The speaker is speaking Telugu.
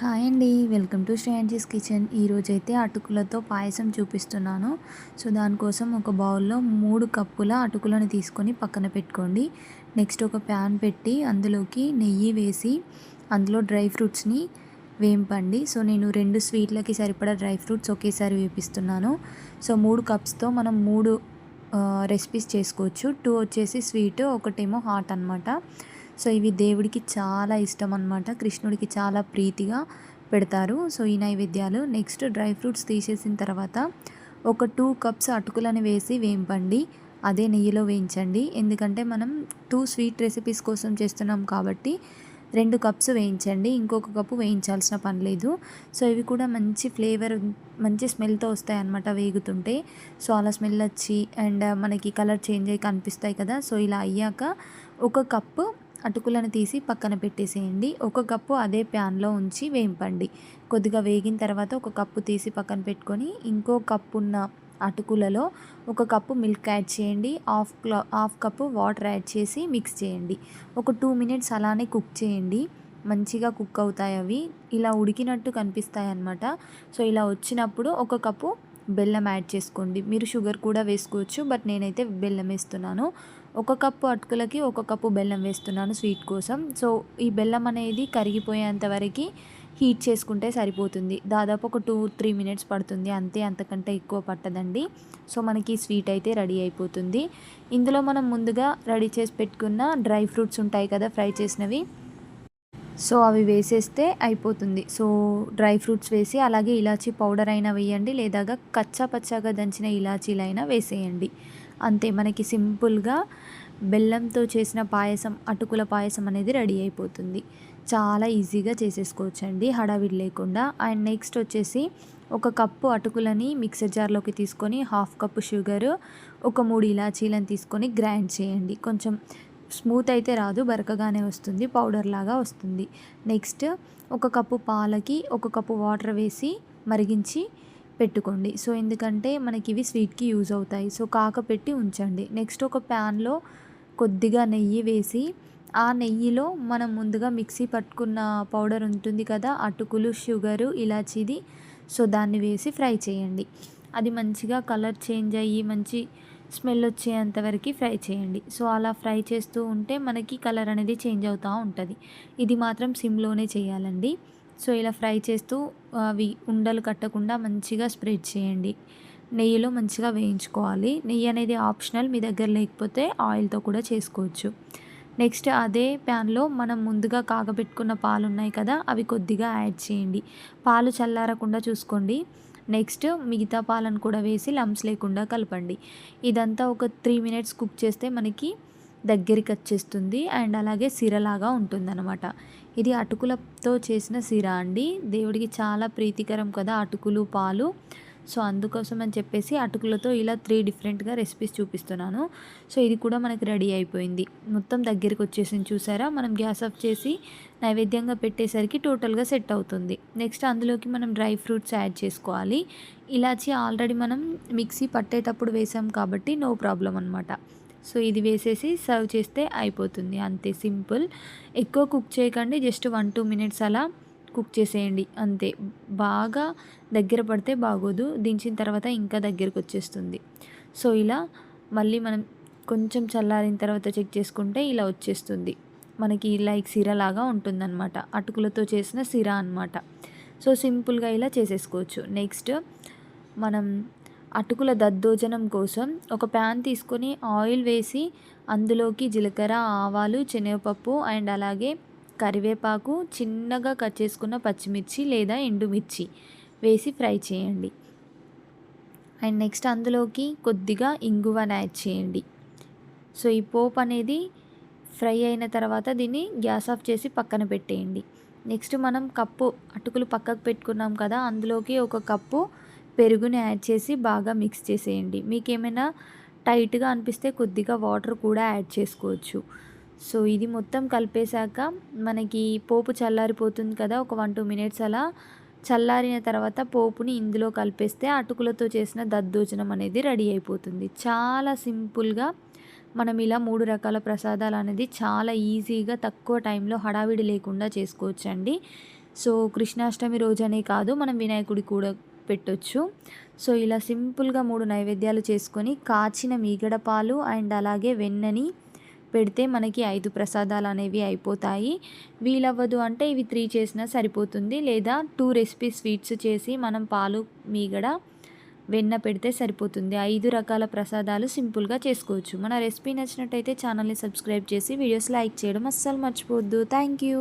హాయ్ అండి. Welcome to Shreyanji's kitchen. ఈరోజైతే అటుకులతో పాయసం చూపిస్తున్నాను. సో దానికోసం ఒక బౌల్లో మూడు కప్పుల అటుకులను తీసుకొని పక్కన పెట్టుకోండి. నెక్స్ట్ ఒక ప్యాన్ పెట్టి అందులోకి నెయ్యి వేసి అందులో డ్రై ఫ్రూట్స్ని వేంపండి. సో నేను రెండు స్వీట్లకి సరిపడా డ్రై ఫ్రూట్స్ ఒకేసారి వేపిస్తున్నాను. సో మూడు కప్స్తో మనం మూడు రెసిపీస్ చేసుకోవచ్చు. టూ వచ్చేసి స్వీట్ ఒకటేమో హాట్ అనమాట సో ఇవి దేవుడికి చాలా ఇష్టం అనమాట కృష్ణుడికి చాలా ప్రీతిగా పెడతారు. సో ఈ నైవేద్యాలు నెక్స్ట్ డ్రై ఫ్రూట్స్ తీసేసిన తర్వాత ఒక టూ కప్స్ అటుకులను వేసి వేంపండి. అదే నెయ్యిలో వేయించండి. ఎందుకంటే మనం టూ స్వీట్ రెసిపీస్ కోసం చేస్తున్నాం కాబట్టి రెండు కప్స్ వేయించండి. ఇంకొక కప్పు వేయించాల్సిన పని లేదు. సో ఇవి కూడా మంచి ఫ్లేవర్ మంచి స్మెల్తో వస్తాయి అన్నమాట వేగుతుంటే. సో అలా స్మెల్ వచ్చి అండ్ మనకి కలర్ చేంజ్ అయ్యి కనిపిస్తాయి కదా. సో ఇలా అయ్యాక ఒక కప్పు అటుకులను తీసి పక్కన పెట్టేసేయండి. ఒక కప్పు అదే ప్యాన్లో ఉంచి వేయింపండి కొద్దిగా వేగిన తర్వాత ఒక కప్పు తీసి పక్కన పెట్టుకొని ఇంకో కప్పు ఉన్న అటుకులలో ఒక కప్పు మిల్క్ యాడ్ చేయండి. హాఫ్ క్లా హాఫ్ కప్పు వాటర్ యాడ్ చేసి మిక్స్ చేయండి. ఒక టూ మినిట్స్ అలానే కుక్ చేయండి. మంచిగా కుక్ అవుతాయి అవి. ఇలా ఉడికినట్టు కనిపిస్తాయి అన్నమాట సో ఇలా వచ్చినప్పుడు ఒక కప్పు బెల్లం యాడ్ చేసుకోండి. మీరు షుగర్ కూడా వేసుకోవచ్చు బట్ నేనైతే బెల్లం వేస్తున్నాను. ఒక కప్పు అటుకులకి ఒక కప్పు బెల్లం వేస్తున్నాను స్వీట్ కోసం. సో ఈ బెల్లం అనేది కరిగిపోయేంత వరకు హీట్ చేసుకుంటే సరిపోతుంది. దాదాపు ఒక టూ త్రీ మినిట్స్ పడుతుంది. అంతే అంతకంటే ఎక్కువ పట్టదండి. సో మనకి స్వీట్ అయితే రెడీ అయిపోతుంది. ఇందులో మనం ముందుగా రెడీ చేసి పెట్టుకున్న డ్రై ఫ్రూట్స్ ఉంటాయి కదా ఫ్రై చేసినవి. సో అవి వేసేస్తే అయిపోతుంది. సో డ్రై ఫ్రూట్స్ వేసి అలాగే ఇలాచీ పౌడర్ అయినా వేయండి లేదా కచ్చా పచ్చాగా దంచిన ఇలాచీలైనా వేసేయండి. అంతే మనకి సింపుల్గా బెల్లంతో చేసిన పాయసం అటుకుల పాయసం అనేది రెడీ అయిపోతుంది. చాలా ఈజీగా చేసేసుకోవచ్చండి హడావిడి లేకుండా. అండ్ నెక్స్ట్ వచ్చేసి ఒక కప్పు అటుకులని మిక్సర్ జార్లోకి తీసుకొని హాఫ్ కప్పు షుగర్ ఒక మూడు ఇలాచీలను తీసుకొని గ్రైండ్ చేయండి. కొంచెం స్మూత్ అయితే రాదు బరకగానే వస్తుంది పౌడర్ లాగా వస్తుంది. నెక్స్ట్ ఒక కప్పు పాలకి ఒక కప్పు వాటర్ వేసి మరిగించి పెట్టుకోండి. సో ఎందుకంటే మనకి ఇవి స్వీట్కి యూజ్ అవుతాయి. సో కాకపెట్టి ఉంచండి. నెక్స్ట్ ఒక ప్యాన్లో కొద్దిగా నెయ్యి వేసి ఆ నెయ్యిలో మనం ముందుగా మిక్సీ పట్టుకున్న పౌడర్ ఉంటుంది కదా అటుకులు షుగరు ఇలాచీది సో దాన్ని వేసి ఫ్రై చేయండి. అది మంచిగా కలర్ చేంజ్ అయ్యి మంచి స్మెల్ వచ్చేంత వరకు ఫ్రై చేయండి. సో అలా ఫ్రై చేస్తూ ఉంటే మనకి కలర్ అనేది చేంజ్ అవుతూ ఉంటుంది. ఇది మాత్రం సిమ్లోనే చేయాలండి. సో ఇలా ఫ్రై చేస్తూ అవి ఉండలు కట్టకుండా మంచిగా స్ప్రెడ్ చేయండి. నెయ్యిలో మంచిగా వేయించుకోవాలి. నెయ్యి అనేది ఆప్షనల్ మీ దగ్గర లేకపోతే ఆయిల్తో కూడా చేసుకోవచ్చు. నెక్స్ట్ అదే ప్యాన్లో మనం ముందుగా కాగబెట్టుకున్న పాలు ఉన్నాయి కదా అవి కొద్దిగా యాడ్ చేయండి. పాలు చల్లారకుండా చూసుకోండి. నెక్స్ట్ మిగతా పాలను కూడా వేసి లంప్స్ లేకుండా కలపండి. ఇదంతా ఒక త్రీ మినిట్స్ కుక్ చేస్తే మనకి దగ్గరికి వచ్చేస్తుంది. అండ్ అలాగే సిరలాగా ఉంటుందన్నమాట. ఇది అటుకులతో చేసిన సిర అండి. దేవుడికి చాలా ప్రీతికరం కదా అటుకులు పాలు. సో అందుకోసం అని చెప్పేసి అటుకులతో ఇలా త్రీ డిఫరెంట్గా రెసిపీస్ చూపిస్తున్నాను. సో ఇది కూడా మనకి రెడీ అయిపోయింది. మొత్తం దగ్గరికి వచ్చేసింది చూసారా? మనం గ్యాస్ ఆఫ్ చేసి నైవేద్యంగా పెట్టేసరికి టోటల్గా సెట్ అవుతుంది. నెక్స్ట్ అందులోకి మనం డ్రై ఫ్రూట్స్ యాడ్ చేసుకోవాలి. ఇలాచి ఆల్రెడీ మనం మిక్సీ పట్టేటప్పుడు వేసాం కాబట్టి నో ప్రాబ్లం అనమాట సో ఇది వేసేసి సర్వ్ చేస్తే అయిపోతుంది. అంతే సింపుల్. ఎక్కువ కుక్ చేయకండి. జస్ట్ వన్ టూ మినిట్స్ అలా కుక్ చేసేయండి. అంతే. బాగా దగ్గర పడితే బాగోదు. దించిన తర్వాత ఇంకా దగ్గరకు వచ్చేస్తుంది. సో ఇలా మళ్ళీ మనం కొంచెం చల్లారిన తర్వాత చెక్ చేసుకుంటే ఇలా వచ్చేస్తుంది. మనకి లైక్ సిరలాగా ఉంటుందన్నమాట. అటుకులతో చేసిన సిరా అనమాట సో సింపుల్గా ఇలా చేసేసుకోవచ్చు. నెక్స్ట్ మనం అటుకుల దద్దోజనం కోసం ఒక ప్యాన్ తీసుకొని ఆయిల్ వేసి అందులోకి జీలకర్ర ఆవాలు శనగపప్పు అండ్ అలాగే కరివేపాకు చిన్నగా కట్ చేసుకున్న పచ్చిమిర్చి లేదా ఎండుమిర్చి వేసి ఫ్రై చేయండి. అండ్ నెక్స్ట్ అందులోకి కొద్దిగా ఇంగువను యాడ్ చేయండి. సో ఈ పోప్ అనేది ఫ్రై అయిన తర్వాత దీన్ని గ్యాస్ ఆఫ్ చేసి పక్కన పెట్టేయండి. నెక్స్ట్ మనం కప్పు అటుకులు పక్కకు పెట్టుకున్నాం కదా అందులోకి ఒక కప్పు పెరుగుని యాడ్ చేసి బాగా మిక్స్ చేసేయండి. మీకు ఏమైనా టైట్గా అనిపిస్తే కొద్దిగా వాటర్ కూడా యాడ్ చేసుకోవచ్చు. సో ఇది మొత్తం కలిపేశాక మనకి పోపు చల్లారిపోతుంది కదా ఒక వన్ టూ మినిట్స్ అలా. చల్లారిన తర్వాత పోపుని ఇందులో కలిపేస్తే అటుకులతో చేసిన దద్దోజనం అనేది రెడీ అయిపోతుంది. చాలా సింపుల్గా మనం ఇలా మూడు రకాల ప్రసాదాలు అనేది చాలా ఈజీగా తక్కువ టైంలో హడావిడి లేకుండా చేసుకోవచ్చండి. సో కృష్ణాష్టమి రోజనే కాదు మనం వినాయకుడి కూడా పెట్టొచ్చు. సో ఇలా సింపుల్గా మూడు నైవేద్యాలు చేసుకొని కాచిన మీగడ పాలు అండ్ అలాగే వెన్నని పెడితే మనకి ఐదు ప్రసాదాలు అనేవి అయిపోతాయి. వీలవ్వదు అంటే ఇవి త్రీ చేసినా సరిపోతుంది. లేదా టూ రెసిపీ స్వీట్స్ చేసి మనం పాలు మీగడ వెన్న పెడితే సరిపోతుంది. ఐదు రకాల ప్రసాదాలు సింపుల్గా చేసుకోవచ్చు. మన రెసిపీ నచ్చినట్టయితే ఛానల్ని సబ్స్క్రైబ్ చేసి వీడియోస్ లైక్ చేయడం అస్సలు మర్చిపోవద్దు. Thank you.